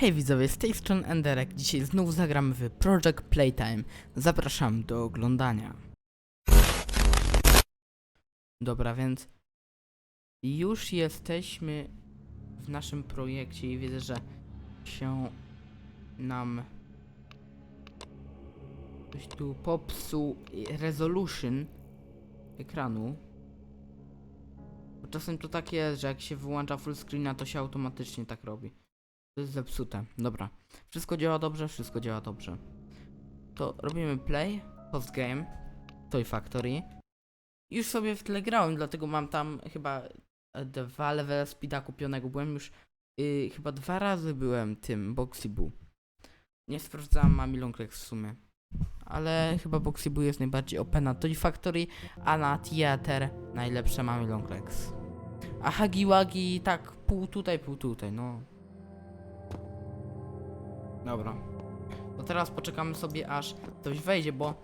Hej widzowie, z tej strony Enderek. Dzisiaj znów zagramy w Project Playtime. Zapraszam do oglądania. Dobra, więc już jesteśmy w naszym projekcie i widzę, że się nam coś tu popsuł resolution ekranu. Bo czasem to tak jest, że jak się wyłącza full screena, to się automatycznie tak robi. To jest zepsute. Dobra. Wszystko działa dobrze, wszystko działa dobrze. To robimy play, post game, Toy Factory. Już sobie w tle grałem, dlatego mam tam chyba e, dwa levele speeda kupionego. Byłem już y, chyba dwa razy byłem tym Boxy Boo. Nie sprawdzałam Mami Long Legs w sumie. Ale chyba Boxy Boo jest najbardziej OP na Toy Factory, a na Theater najlepsze Mami Long Legs. A Hagi Wagi tak pół tutaj, pół tutaj, no. Dobra. To teraz poczekamy sobie aż ktoś wejdzie, bo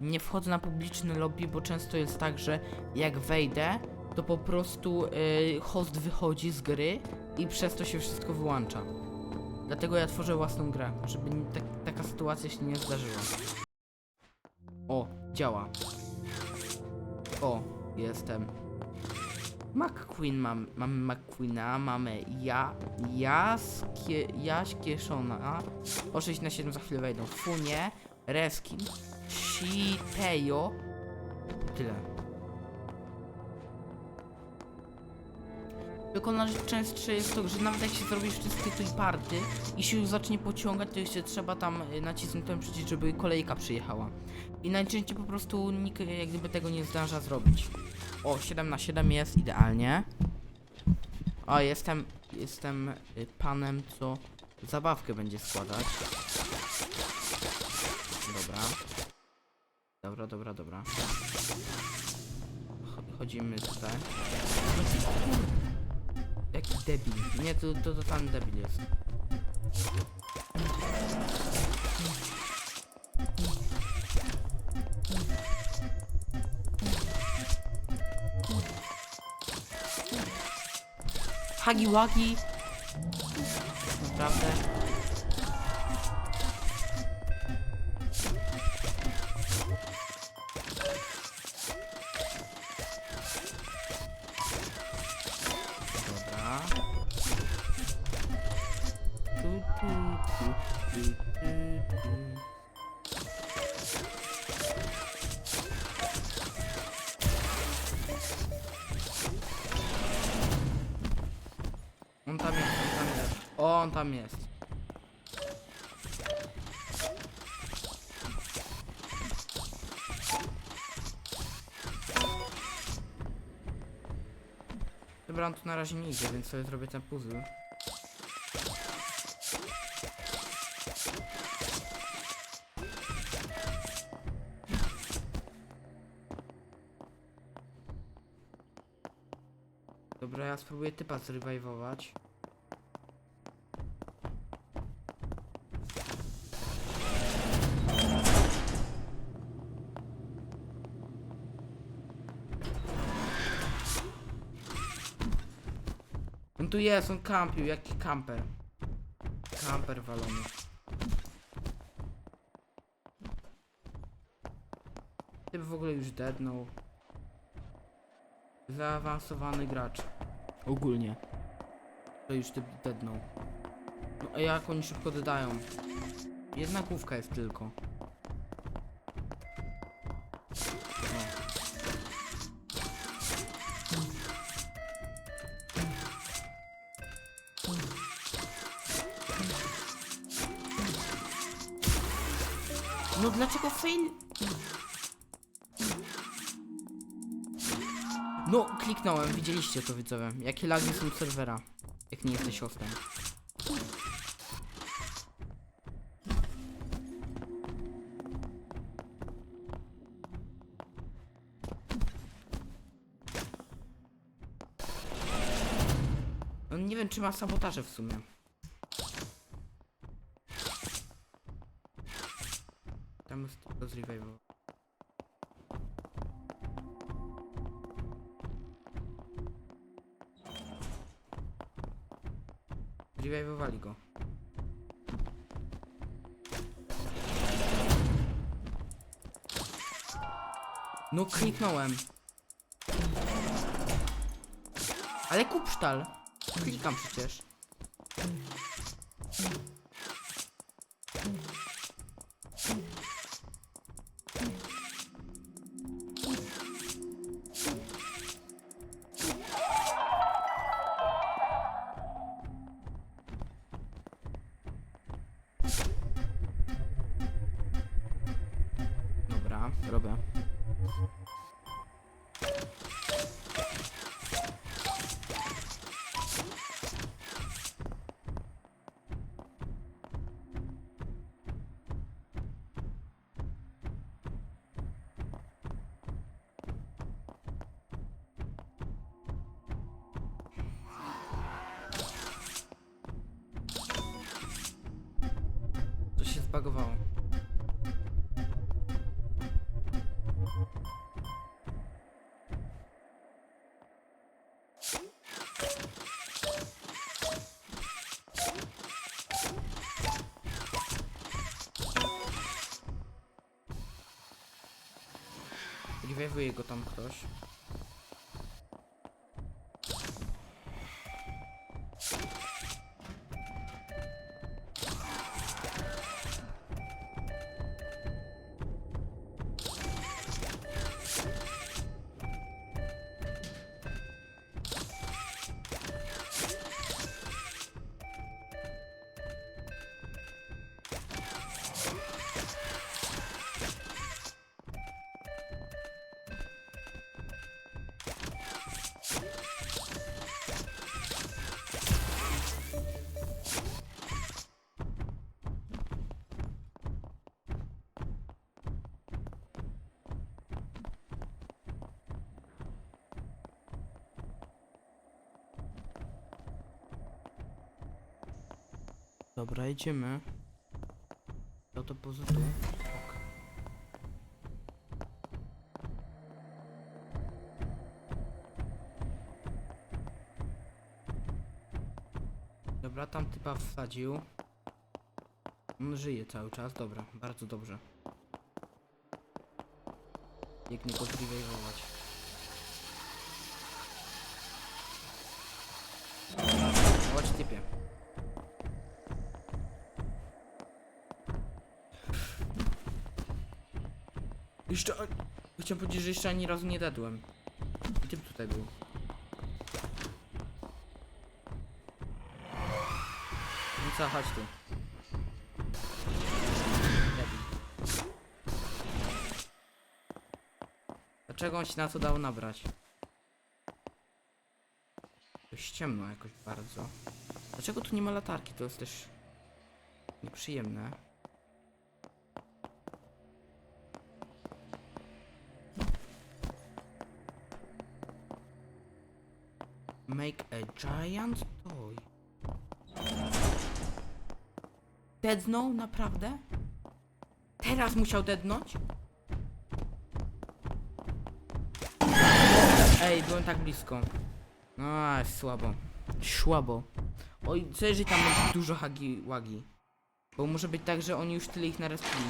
nie wchodzę na publiczny lobby, bo często jest tak, że jak wejdę, to po prostu y, host wychodzi z gry i przez to się wszystko wyłącza. Dlatego ja tworzę własną grę, żeby tak, taka sytuacja się nie zdarzyła. O, działa. O, jestem. McQueen mam, mamy McQueena, mamy ja, Jaskie, Jaśkieszona, o 6 na 7 za chwilę wejdą, Funie, Reskin, Shitejo, tyle. Tylko najczęstsze jest to, że nawet jak się zrobi wszystkie tej party i się już zacznie pociągać, to jeszcze trzeba tam y, nacisnąć ten przycisk, żeby kolejka przyjechała. I najczęściej po prostu nikt y, jak gdyby tego nie zdąża zrobić. O, 7 na 7 jest idealnie. O, jestem, jestem y, panem, co zabawkę będzie składać. Dobra. Dobra, dobra, dobra. Ch- Chodzimy tutaj. Jaki debil. Nie, to, to totalny debil jest. Hagi Wagi. Dobra, on tu na razie nie idzie, więc sobie zrobię ten puzzle. Dobra, ja spróbuję typa zrewajwować. Jest, on kampił, jaki kamper. Kamper walony. Typ w ogóle już deadnął. Zaawansowany gracz. Ogólnie. To już typ deadnął. No a jak oni szybko dodają? Jedna główka jest tylko. No, kliknąłem, widzieliście to widzowie. Jakie lagi są serwera, jak nie jesteś hostem. No nie wiem, czy ma sabotaże w sumie. tam z- z revival. Go. No kliknąłem. Ale kupsztal. Klikam przecież. To się zbagowało. Reviewuje go tam ktoś. Dobra, idziemy. Do depozytu. Ok. Dobra, tam typa wsadził. On żyje cały czas, dobra, bardzo dobrze. Biegnę go zrewajwować. Chodź typie. Jeszcze... Chciałem powiedzieć, że jeszcze ani razu nie dadłem. I typ tutaj był. No co, chodź tu. Dlaczego on się na to dał nabrać? Dość ciemno jakoś bardzo. Dlaczego tu nie ma latarki? To jest też nieprzyjemne. Giant toy. Deadnął? Naprawdę? Teraz musiał deadnąć? Ej, byłem tak blisko. No, słabo. Słabo. Oj, co jeżeli tam będzie dużo hagi łagi? Bo może być tak, że oni już tyle ich narespili.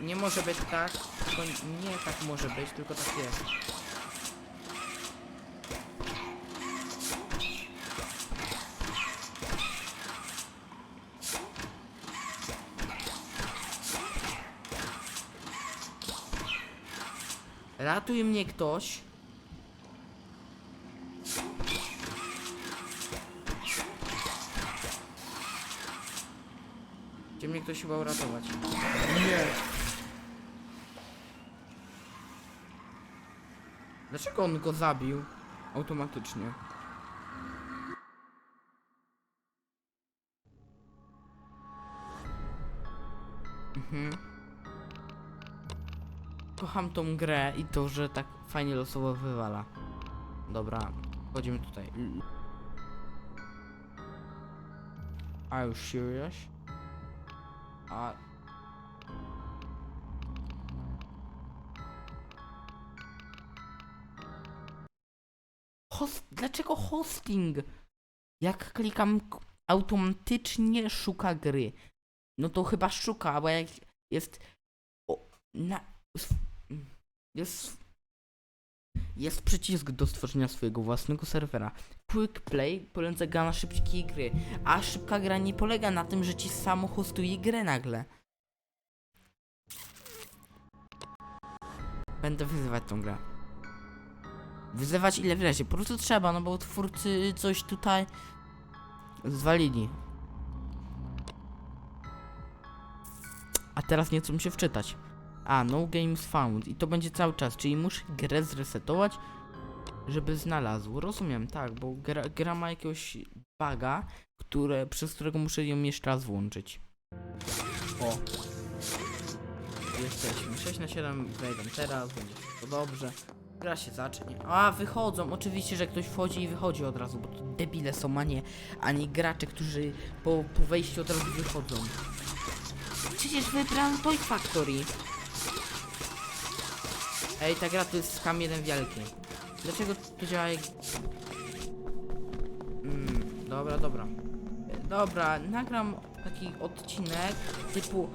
Nie może być tak, tylko nie tak może być, tylko tak jest. Ratuj mnie ktoś. Gdzie mnie ktoś chyba uratować. Nie. Dlaczego on go zabił? Automatycznie. Mhm. Kocham tą grę i to, że tak fajnie losowo wywala. Dobra, wchodzimy tutaj. Are you serious? A... Host... Dlaczego hosting? Jak klikam automatycznie szuka gry. No to chyba szuka, bo jak jest o, na, jest jest przycisk do stworzenia swojego własnego serwera. Quick Play polega na szybkiej gry, a szybka gra nie polega na tym, że ci samo hostuje grę nagle. Będę wyzywać tą grę. Wyzywać ile wlezie, po prostu trzeba, no bo twórcy coś tutaj zwalili. A teraz nie chcą się wczytać. A, no games found. I to będzie cały czas, czyli muszę grę zresetować, żeby znalazł. Rozumiem, tak, bo gra, gra ma jakiegoś buga, które, przez którego muszę ją jeszcze raz włączyć. O. Jesteśmy. 6 na 7 wejdą teraz, będzie wszystko dobrze. Gra się zacznie. A, wychodzą. Oczywiście, że ktoś wchodzi i wychodzi od razu, bo to debile są, a nie, a nie gracze, którzy po, po wejściu od razu wychodzą. Przecież wybrałem Toy Factory. Ej, ta gra to jest skam jeden wielki. Dlaczego to działa jak... Mm, dobra, dobra. Dobra, nagram taki odcinek typu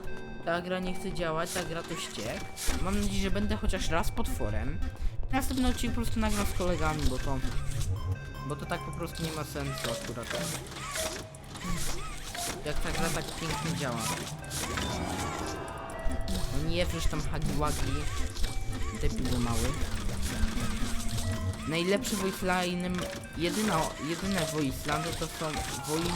ta gra nie chce działać, ta gra to ściek. Mam nadzieję, że będę chociaż raz potworem. Następny odcinek po prostu nagram z kolegami, bo to... Bo to tak po prostu nie ma sensu akurat. Jak ta gra tak pięknie działa. No nie wiesz tam hagiwagi. Debilu mały. Najlepszy voice line'em, jedyna, jedyne voice liny to są voice...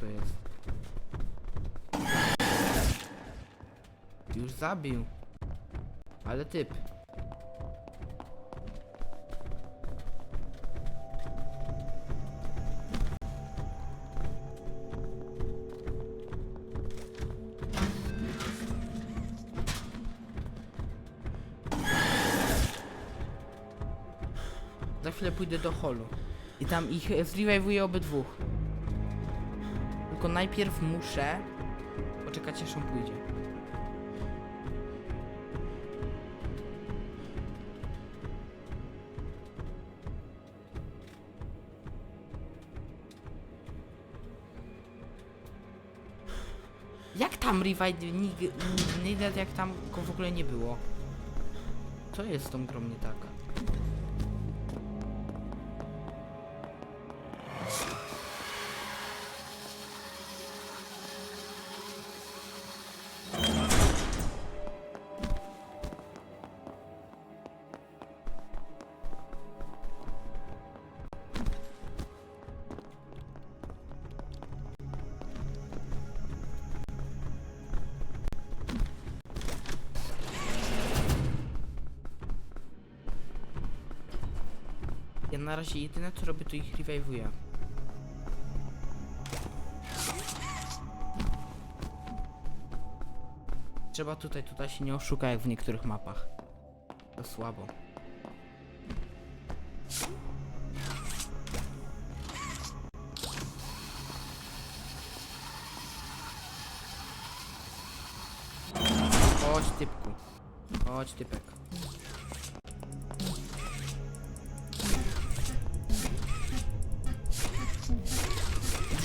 To jest... Już zabił. Ale typ. Za chwilę pójdę do holu. I tam ich zrewajwuję obydwóch. Tylko najpierw muszę poczekać aż on pójdzie. Jak tam revive nigdy, nigdy jak tam go w ogóle nie było? Co jest z tą grą tak? Na razie jedyne co robię to ich revive'uję. Trzeba tutaj, tutaj się nie oszuka jak w niektórych mapach. To słabo. Chodź typku. Chodź typek.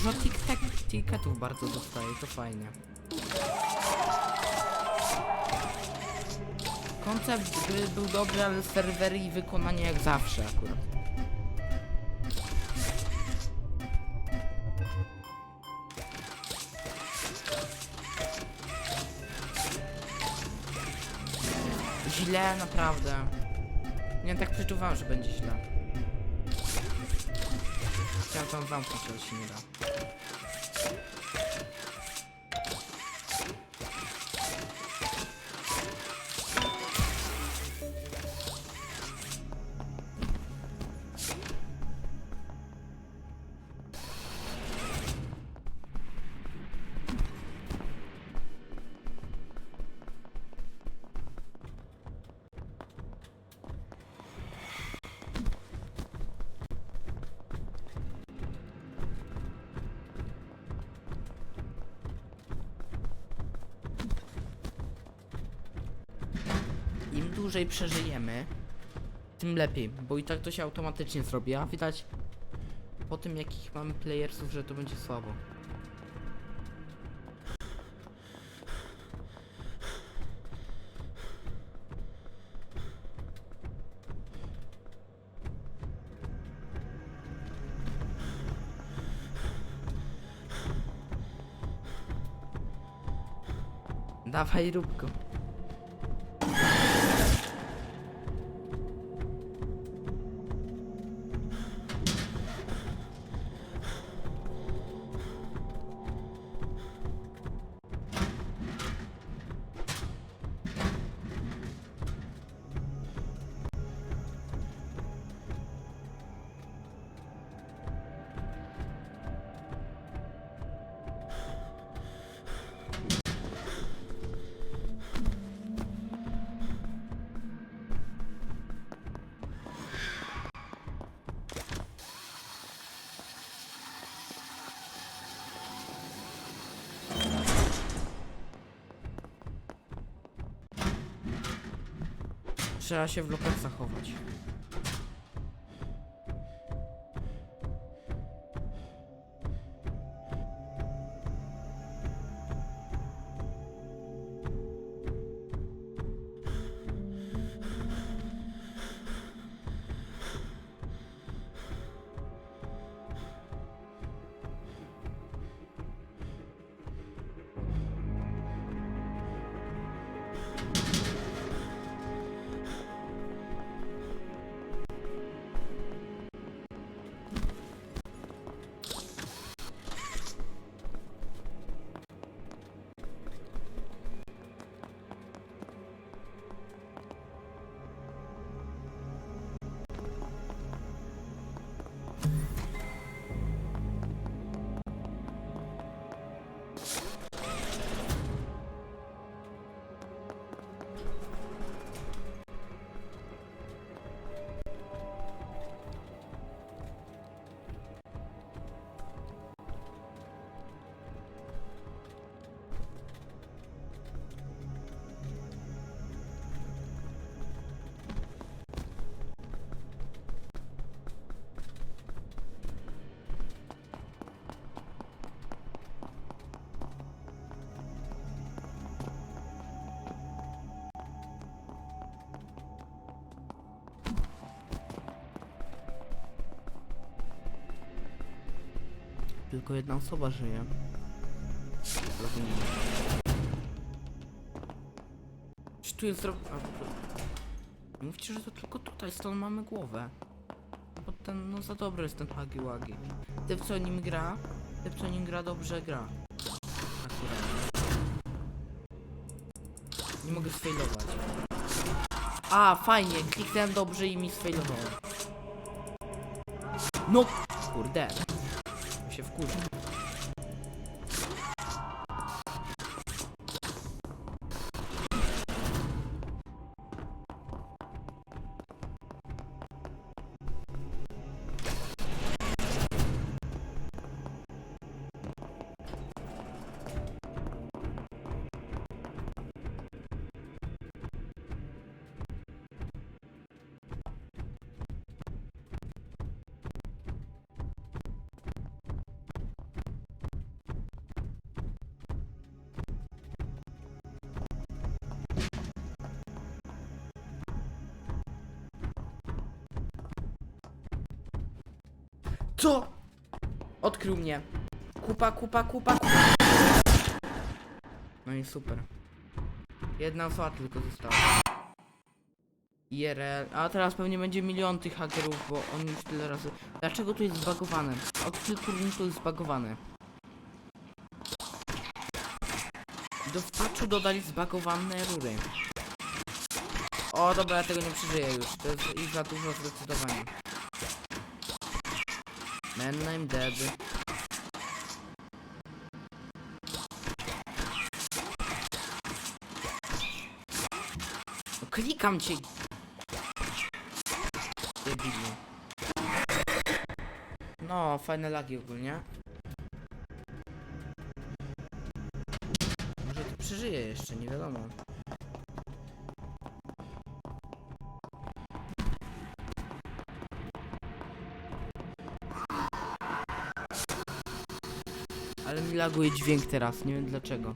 Dużo tik-tak- tiketów bardzo dostaje, to fajnie. Koncept gry był dobry, ale serwery i wykonanie jak zawsze akurat. Źle, naprawdę. Nie tak przeczuwałem, że będzie źle. Chciałem tam zamknąć, ale się nie da. Dłużej przeżyjemy, tym lepiej, bo i tak to się automatycznie zrobi, a widać po tym jakich mamy playersów, że to będzie słabo. Dawaj, rób. Trzeba się w lokach zachować. Tylko jedna osoba żyje. Rozumiem. Czy tu jest Mówcie, że to tylko tutaj, stąd mamy głowę. Bo ten, no za dobry jest ten Hagi Wagi. Typ co nim gra, typ co nim gra dobrze gra. Akurat. Nie mogę sfailować. A, fajnie, kliknąłem dobrze i mi sfailowało. No, kurde. Bo się Co? Odkrył mnie. Kupa, kupa, kupa, kupa. No i super. Jedna osoba tylko została. IRL. A teraz pewnie będzie milion tych hakerów, bo on już tyle razy... Dlaczego to jest zbagowane? Od kilku dni to jest zbagowane. Do patchu dodali zbagowane rury. O dobra, ja tego nie przeżyję już. To jest ich za dużo zdecydowanie. Man, I'm dead. No, klikam cię. Debilu. No, fajne lagi ogólnie. Może to przeżyje jeszcze, nie wiadomo. Laguje dźwięk teraz, nie wiem dlaczego.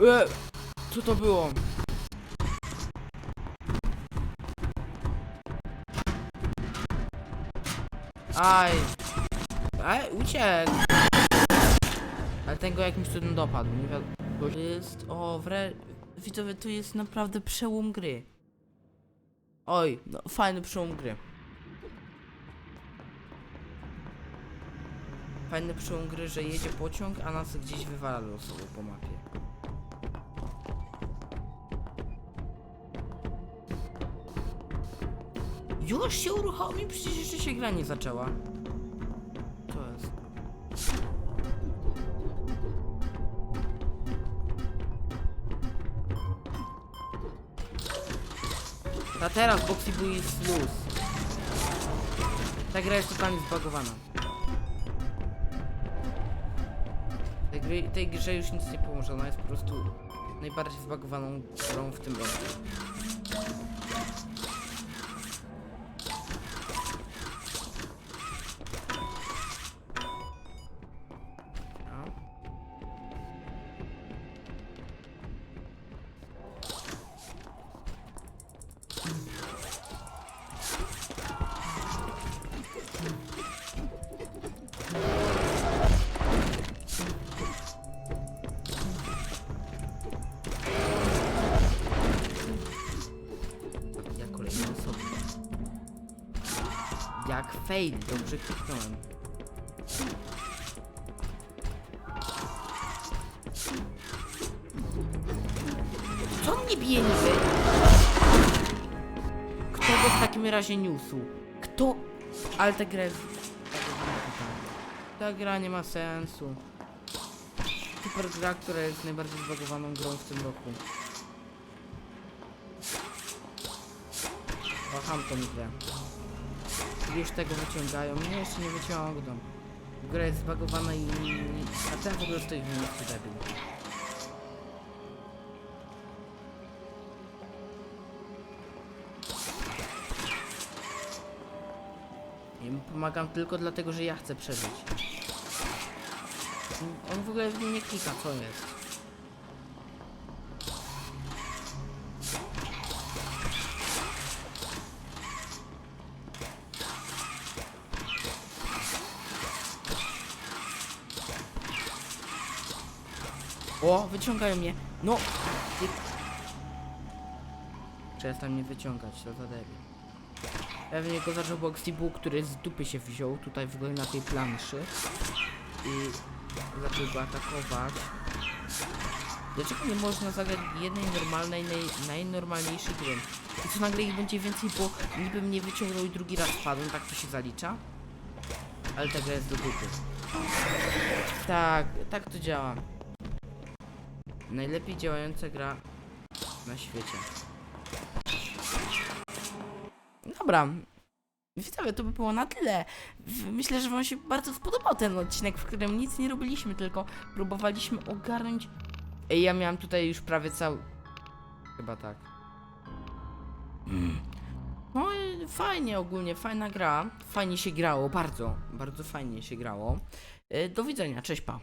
E, co to było? Aj. Aj, uciekł. Ten go jakimś cudem dopadł, nie wiadomo. To jest, o, wre... Widzowie, to jest naprawdę przełom gry. Oj, no fajny przełom gry. Fajny przełom gry, że jedzie pociąg, a nas gdzieś wywala losowo po mapie. Już się uruchomi? Przecież jeszcze się gra nie zaczęła. Teraz Boxy Boo jest luz. Ta gra jest totalnie zbagowana. Tej, gry, tej grze już nic nie pomoże, ona jest po prostu najbardziej zbagowaną grą w tym roku. Fail, dobrze kliknąłem. Co mnie bije niby? Kto go w takim razie niósł? Kto? Ale ta gra jest... Ta gra nie ma sensu. Super gra, która jest najbardziej zbagowaną grą w tym roku. Kocham tą grę. Już tego wyciągają. Nie, jeszcze nie wyciągną. Gra jest zbagowana i... A ten w ogóle stoi w miejscu. Ja mu pomagam tylko dlatego, że ja chcę przeżyć. On w ogóle mnie nie klika, co jest? O, wyciągają mnie. No! Ty... Przestań mnie wyciągać, to za debil. Pewnie go zaczął Boxy Boo, który z dupy się wziął tutaj w ogóle na tej planszy. I zaczął go atakować. Dlaczego nie można zagrać jednej normalnej, naj, najnormalniejszej gry? I co nagle ich będzie więcej, bo niby mnie wyciągnął i drugi raz wpadłem, tak to się zalicza? Ale ta gra jest do dupy. Tak, tak to działa. Najlepiej działająca gra na świecie. Dobra. Widzowie, to by było na tyle. Myślę, że wam się bardzo spodobał ten odcinek, w którym nic nie robiliśmy, tylko próbowaliśmy ogarnąć... Ej, ja miałem tutaj już prawie cały... Chyba tak. No fajnie ogólnie, fajna gra. Fajnie się grało, bardzo, bardzo fajnie się grało. E, Do widzenia, cześć pa.